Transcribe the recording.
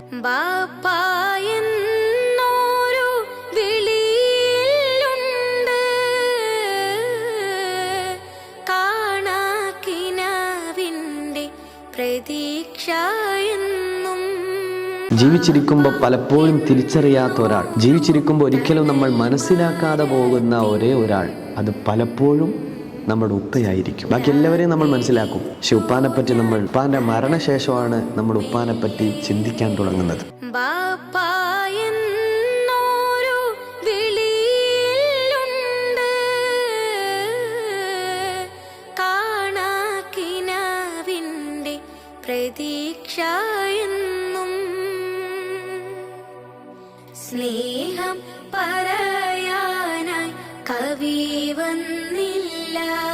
ബാപ്പായെന്നോരു ജീവിച്ചിരിക്കുമ്പോൾ പലപ്പോഴും തിരിച്ചറിയാത്ത ഒരാൾ. ജീവിച്ചിരിക്കുമ്പോൾ ഒരിക്കലും നമ്മൾ മനസ്സിലാക്കാതെ പോകുന്ന ഒരേ ഒരാൾ. അത് പലപ്പോഴും നമ്മുടെ ഉപ്പയായിരിക്കും. ബാക്കി എല്ലാവരെയും നമ്മൾ മനസ്സിലാക്കും. പക്ഷെ ഉപ്പാനെ പറ്റി നമ്മൾ ഉപ്പാന്റെ മരണശേഷമാണ് നമ്മൾ ഉപ്പാനെ പറ്റി ചിന്തിക്കാൻ തുടങ്ങുന്നത്. സ്നേഹം പറയാനായി കവി വന്നു yeah.